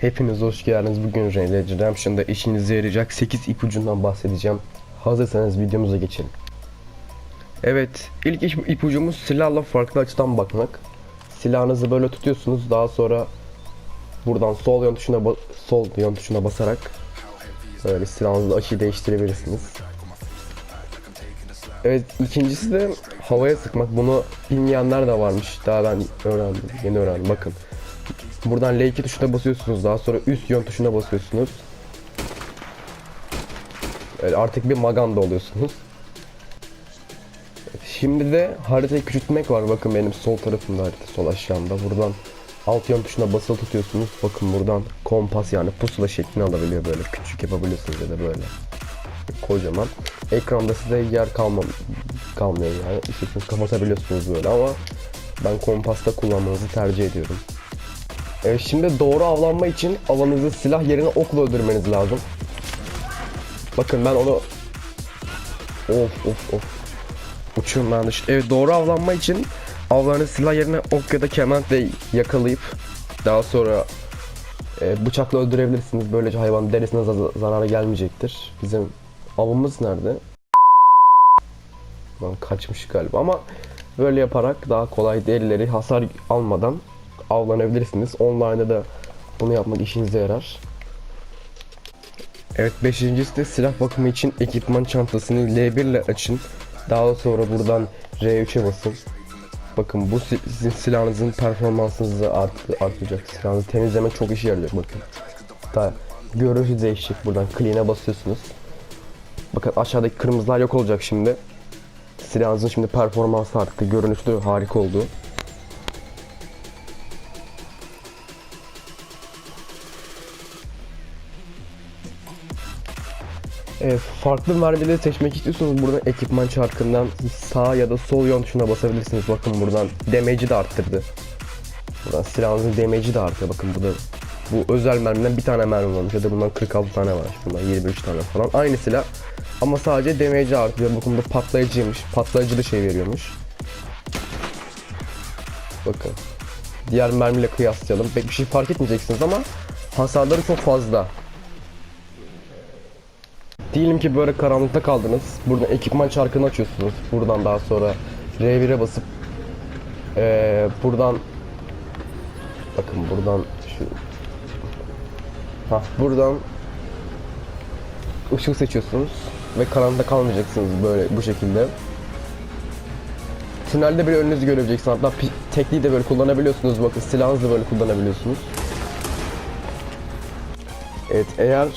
Hepiniz hoş geldiniz. Bugün Red Dead Redemption'da işinize yarayacak 8 ipucundan bahsedeceğim. Hazırsanız videomuza geçelim. Evet, ilk ip- ipucumuz silahla farklı açıdan bakmak. Silahınızı böyle tutuyorsunuz. Daha sonra buradan sol yan tuşuna sol yan tuşuna basarak böyle silahınızı açıyı değiştirebilirsiniz. Evet, ikincisi de havaya sıkmak. Bunu bilmeyenler de varmış. Daha ben öğrendim, yeni öğrendim. Bakın. Buradan L2 tuşuna basıyorsunuz. Daha sonra üst yön tuşuna basıyorsunuz. Böyle artık bir maganda oluyorsunuz. Şimdi de haritayı küçültmek var. Bakın benim sol tarafımda harita, sol aşağımda. Buradan alt yön tuşuna basılı tutuyorsunuz. Bakın buradan kompas yani pusula şeklini alabiliyor böyle. Küçük yapabiliyorsunuz ya da böyle. Kocaman. Ekranda size yer kalmam kalmıyor yani. İstediğiniz kapatabiliyorsunuz böyle ama ben kompasta kullanmanızı tercih ediyorum. Evet, şimdi doğru avlanma için avınızı silah yerine okla öldürmeniz lazım. Bakın ben onu... Of of of. Uçuyorum ben dış. Evet doğru avlanma için avlarınızı silah yerine ok ya da kementle yakalayıp daha sonra e, bıçakla öldürebilirsiniz. Böylece hayvan derisine za- zarara gelmeyecektir. Bizim avımız nerede? Lan kaçmış galiba ama böyle yaparak daha kolay derileri hasar almadan avlanabilirsiniz. Online'da da bunu yapmak işinize yarar. Evet beşincisi de silah bakımı için ekipman çantasını L1 ile açın. Daha sonra buradan R3'e basın. Bakın bu si- sizin silahınızın performansınızı art- artacak. Silahınızı temizlemek çok işe yarıyor bakın. Hatta görünüşü değişecek buradan clean'e basıyorsunuz. Bakın aşağıdaki kırmızılar yok olacak şimdi. Silahınızın şimdi performansı arttı. Görünüşü harika oldu. Evet, farklı mermileri seçmek istiyorsanız buradan ekipman çarkından sağ ya da sol yön tuşuna basabilirsiniz. Bakın buradan damage'i de arttırdı. Buradan silahınızın damage'i de artıyor. Bakın burada bu özel mermiden bir tane mermi varmış ya da bundan 46 tane var. Bundan 23 tane falan. Aynı silah ama sadece damage'i artıyor. Bakın bu patlayıcıymış. Patlayıcı da şey veriyormuş. Bakın. Diğer mermiyle kıyaslayalım. Pek bir şey fark etmeyeceksiniz ama hasarları çok fazla. Diyelim ki böyle karanlıkta kaldınız. Buradan ekipman çarkını açıyorsunuz. Buradan daha sonra R1'e basıp eee, buradan bakın buradan şu ha buradan ışık seçiyorsunuz ve karanlıkta kalmayacaksınız böyle bu şekilde. Tünelde bile önünüzü görebileceksiniz. Hatta tekliği de böyle kullanabiliyorsunuz. Bakın silahınızı da böyle kullanabiliyorsunuz. Evet eğer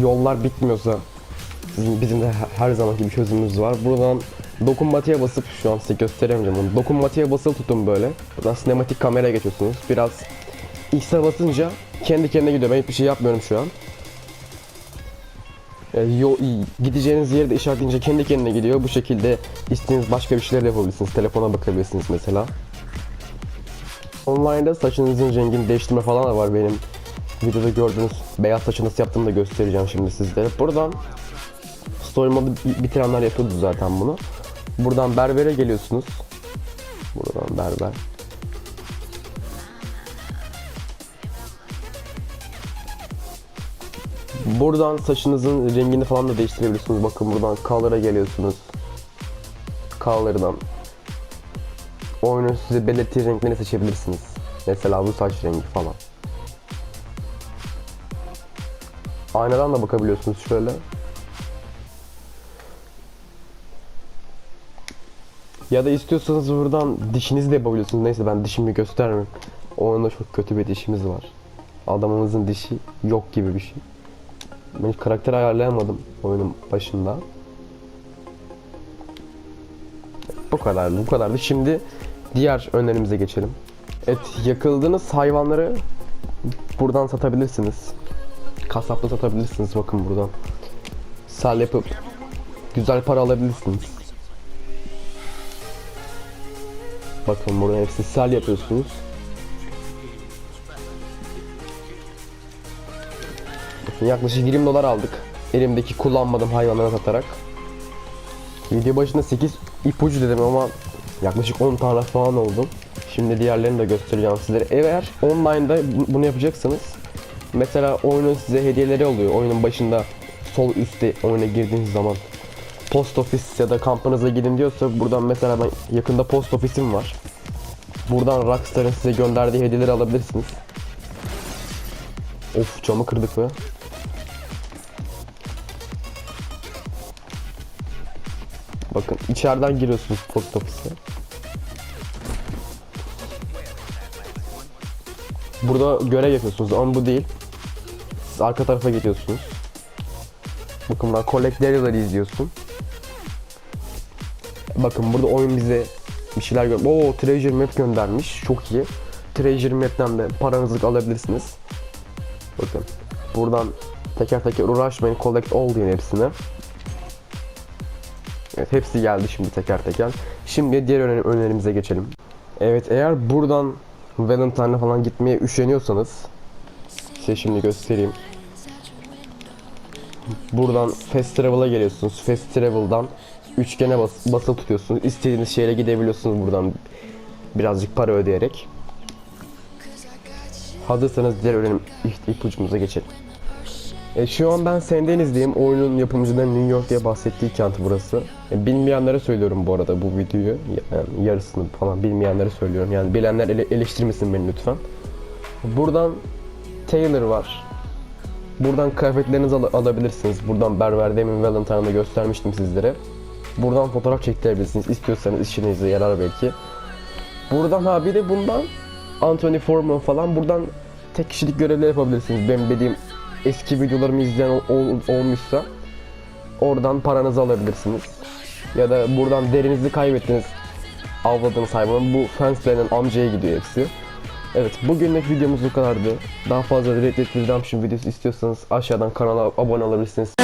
yollar bitmiyorsa bizim, bizim de he- her zamanki bir çözümümüz var. Buradan dokunmatiğe basıp şu an size gösteremeyeceğim onu. Dokunmatiğe basılı tutun böyle. Buradan sinematik kameraya geçiyorsunuz. Biraz X'e basınca kendi kendine gidiyor. Ben hiçbir şey yapmıyorum şu an. Yani yo- gideceğiniz yeri de işaretleyince kendi kendine gidiyor. Bu şekilde istediğiniz başka bir şeyler yapabilirsiniz. Telefona bakabilirsiniz mesela. Online'da saçınızın rengini değiştirme falan da var benim videoda gördüğünüz beyaz saçı nasıl yaptığımı da göstereceğim şimdi sizlere. Buradan story modu bi- bitirenler yapıyordu zaten bunu. Buradan berbere geliyorsunuz. Buradan berber. Buradan saçınızın rengini falan da değiştirebilirsiniz. Bakın buradan color'a geliyorsunuz. Color'dan oyunun size belirttiği renkleri seçebilirsiniz. Mesela bu saç rengi falan. Aynadan da bakabiliyorsunuz şöyle. Ya da istiyorsanız buradan dişinizi de yapabiliyorsunuz. Neyse ben dişimi göstermem. O oyunda çok kötü bir dişimiz var. Adamımızın dişi yok gibi bir şey. Ben hiç karakter ayarlayamadım oyunun başında. Bu kadardı, bu kadardı. Şimdi diğer önerimize geçelim. Evet, yakıldığınız hayvanları buradan satabilirsiniz. Kasapta satabilirsiniz bakın buradan. Sel yapıp güzel para alabilirsiniz. Bakın burada hepsi sel yapıyorsunuz. Bakın yaklaşık 20 dolar aldık. Elimdeki kullanmadığım hayvanlara satarak. Video başında 8 ipucu dedim ama Yaklaşık 10 tane falan oldu. Şimdi diğerlerini de göstereceğim sizlere. Eğer online'da bu- bunu yapacaksanız mesela oyunun size hediyeleri oluyor. Oyunun başında sol üstte oyuna girdiğiniz zaman post office ya da kampınıza gidin diyorsa buradan mesela ben yakında post ofisim var. Buradan Rockstar'ın size gönderdiği hediyeleri alabilirsiniz. Of camı kırdık be. Bakın içeriden giriyorsunuz post ofise. Burada görev yapıyorsunuz ama bu değil. Arka tarafa gidiyorsunuz. Bakın buradan Collect izliyorsun. Bakın burada oyun bize bir şeyler gö Oo Treasure Map göndermiş. Çok iyi. Treasure Map'ten de paranızı alabilirsiniz. Bakın. Buradan teker teker uğraşmayın. Collect all diyin hepsini. Evet hepsi geldi şimdi teker teker. Şimdi diğer öner- önerimize geçelim. Evet eğer buradan Valentine'a falan gitmeye üşeniyorsanız size şimdi göstereyim. Buradan Fast Travel'a geliyorsunuz. Fast Travel'dan üçgene bas basılı tutuyorsunuz. İstediğiniz şehre gidebiliyorsunuz buradan birazcık para ödeyerek. Hazırsanız diğer öğrenim ip- ipucumuza geçelim. E, şu an ben Sendeniz'deyim. Oyunun yapımcıdan New York diye bahsettiği kent burası. E, bilmeyenlere söylüyorum bu arada bu videoyu. Yani yarısını falan bilmeyenlere söylüyorum. Yani bilenler ele- eleştirmesin beni lütfen. Buradan Taylor var. Buradan kıyafetlerinizi al- alabilirsiniz. Buradan berber demin Valentine'da göstermiştim sizlere. Buradan fotoğraf çektirebilirsiniz. İstiyorsanız işinize yarar belki. Buradan ha bir de bundan Anthony Foreman falan buradan tek kişilik görevler yapabilirsiniz. Benim dediğim eski videolarımı izleyen ol- ol- olmuşsa oradan paranızı alabilirsiniz. Ya da buradan derinizi kaybettiniz avladığınız hayvanın bu fence denen amcaya gidiyor hepsi. Evet bugünlük videomuz bu kadardı. Daha fazla Red Dead Redemption videosu istiyorsanız aşağıdan kanala abone olabilirsiniz.